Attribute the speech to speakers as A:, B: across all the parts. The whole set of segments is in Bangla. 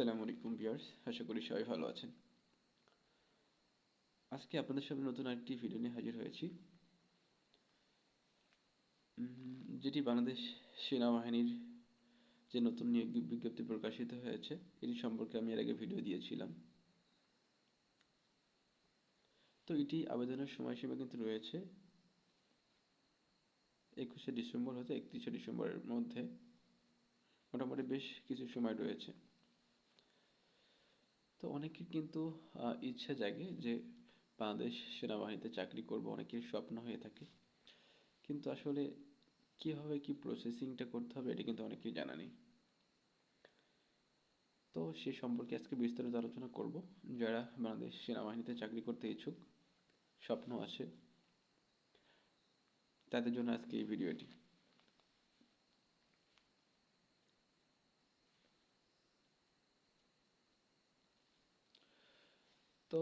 A: আসসালামু আলাইকুম বিয়ার্স আশা করি সবাই ভালো আছেন। আজকে আপনাদের সামনে নতুন আরেকটি ভিডিও নিয়ে হাজির হয়েছি। যেটি বাংলাদেশ সেনাবাহিনীর যে নতুন নিয়োগ বিজ্ঞপ্তি প্রকাশিত হয়েছে, এটি সম্পর্কে আমি এর আগে ভিডিও দিয়েছিলাম। তো এটি আবেদনের সময়সীমা কিন্তু রয়েছে একুশে ডিসেম্বর হতে একত্রিশে ডিসেম্বরের মধ্যে। মোটামুটি বেশ কিছু সময় রয়েছে। তো অনেকের কিন্তু ইচ্ছা জাগে যে বাংলাদেশ সেনাবাহিনীতে চাকরি করব, অনেকের স্বপ্ন হয়ে থাকে। কিন্তু আসলে কীভাবে কি প্রসেসিংটা করতে হবে এটা কিন্তু অনেকেই জানা নেই। তো সে সম্পর্কে আজকে বিস্তারিত আলোচনা করব। যারা বাংলাদেশ সেনাবাহিনীতে চাকরি করতে ইচ্ছুক, স্বপ্ন আছে, তাদের জন্য আজকে এই ভিডিওটি তো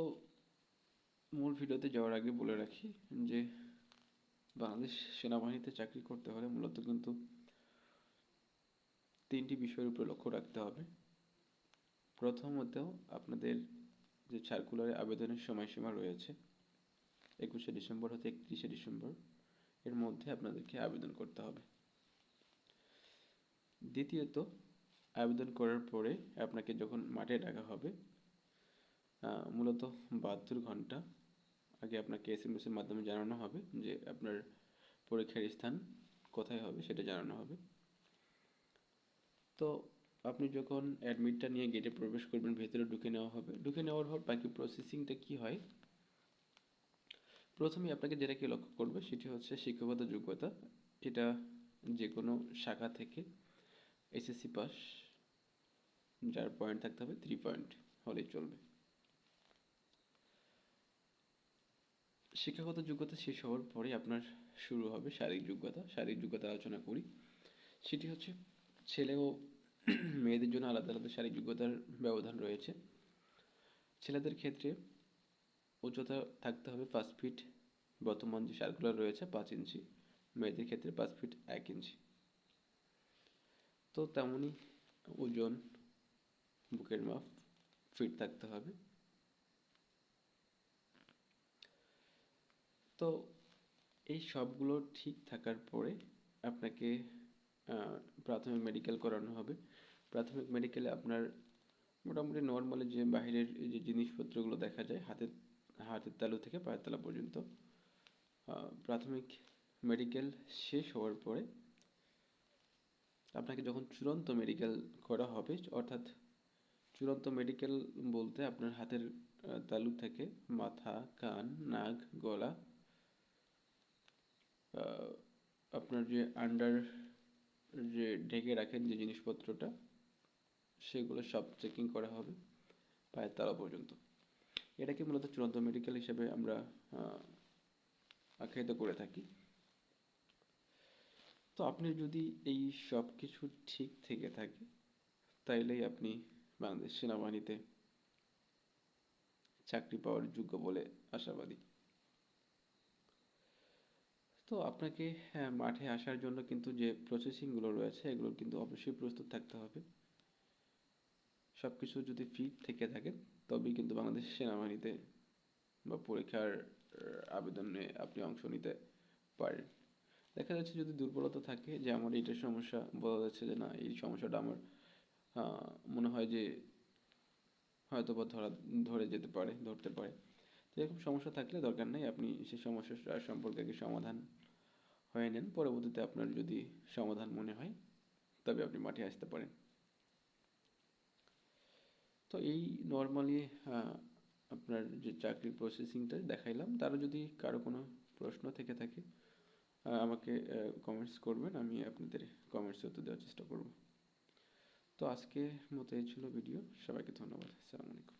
A: মূল ভিডিওতে যাওয়ার আগে বলে রাখি যে বাংলাদেশ সেনাবাহিনীতে চাকরি করতে হলে মূলত কিন্তু তিনটি বিষয়ের উপরে লক্ষ্য রাখতে হবে। প্রথমত আপনাদের যে সার্কুলারে আবেদনের সময়সীমা রয়েছে, একুশে ডিসেম্বর হতে একত্রিশে ডিসেম্বর, এর মধ্যে আপনাদেরকে আবেদন করতে হবে। দ্বিতীয়ত, আবেদন করার পরে আপনাকে যখন মাঠে ডাকা হবে মূলত বাহাত্তর ঘণ্টা আগে আপনাকে এস এম এর মাধ্যমে জানানো হবে যে আপনার পরীক্ষার স্থান কোথায় হবে সেটা জানানো হবে। তো আপনি যখন অ্যাডমিটটা নিয়ে গেটে প্রবেশ করবেন, ভেতরে ঢুকে নেওয়া হবে। ঢুকে নেওয়ার পর বাকি প্রসেসিংটা কি হয়? প্রথমে আপনাকে যেটাকে লক্ষ্য করবে সেটি হচ্ছে শিক্ষাগত যোগ্যতা। এটা যে কোনো শাখা থেকে এসএসসি পাস যার পয়েন্ট থাকতে হবে থ্রি পয়েন্ট হলেই চলবে। শিক্ষাগত যোগ্যতা শেষ হওয়ার পরে আপনার শুরু হবে শারীরিক যোগ্যতা। শারীরিক যোগ্যতা আলোচনা করি। সেটি হচ্ছে ছেলে ও মেয়েদের জন্য আলাদা আলাদা শারীরিক যোগ্যতার ব্যবধান রয়েছে। ছেলেদের ক্ষেত্রে উচ্চতা থাকতে হবে পাঁচ ফিট। বর্তমান যে সার্কুলার রয়েছে পাঁচ ইঞ্চি। মেয়েদের ক্ষেত্রে পাঁচ ফিট এক ইঞ্চি। তো তেমনই ওজন, বুকের মাপ ফিট থাকতে হবে। তো এই সবগুলো ঠিক থাকার পরে আপনাকে প্রাথমিক মেডিকেল করানো হবে। প্রাথমিক মেডিকেলে আপনার মোটামুটি নর্মালি যে বাইরের এই যে জিনিসপত্রগুলো দেখা যায়, হাতের হাতের তালু থেকে পায়ের তালু পর্যন্ত প্রাথমিক মেডিকেল শেষ হওয়ার পরে আপনাকে যখন চূড়ান্ত মেডিকেল করা হবে, অর্থাৎ চূড়ান্ত মেডিকেল বলতে আপনার হাতের তালু থেকে মাথা, কান, নাক, গলা আপনার যে আন্ডার যে ঢেকে রাখেন যে জিনিসপত্রটা, সেগুলো সব চেকিং করা হবে পায়ের তালা পর্যন্ত। এটাকে মূলত চূড়ান্ত মেডিকেল হিসেবে আমরা আখ্যায়িত করে থাকি। তো আপনি যদি এই সব কিছু ঠিক থেকে থাকে, তাইলেই আপনি বাংলাদেশ সেনাবাহিনীতে চাকরি পাওয়ার যোগ্য বলে আশাবাদী। তো আপনাকে হ্যাঁ, মাঠে আসার জন্য কিন্তু যে প্রসেসিংগুলো রয়েছে এগুলোর কিন্তু অবশ্যই প্রস্তুত থাকতে হবে। সব কিছু যদি ফিট থেকে থাকে তবেই কিন্তু বাংলাদেশ সেনাবাহিনীতে বা পরীক্ষার আবেদনে আপনি অংশ নিতে পারেন। দেখা যাচ্ছে যদি দুর্বলতা থাকে যে আমার এইটার সমস্যা বলা যাচ্ছে যে না এই সমস্যাটা আমার মনে হয় যে হয়তো বা ধরা ধরে যেতে পারে ধরতে পারে। এরকম সমস্যা থাকলে দরকার নেই, আপনি সেই সমস্যা সম্পর্কে আগে সমাধান হয়ে নেন, পরবর্তীতে আপনার যদি সমাধান মনে হয়, তবে আপনি মাঠে আসতে পারেন। তো এই নর্মালি আপনার যে চাকরির প্রসেসিংটা দেখাইলাম, তারও যদি কারও কোনো প্রশ্ন থেকে থাকে আমাকে কমেন্টস করবেন, আমি আপনাদের কমেন্টস উত্তর দেওয়ার চেষ্টা করব। তো আজকের মতো এই ছিল ভিডিও, সবাইকে ধন্যবাদ, আসসালামু আলাইকুম।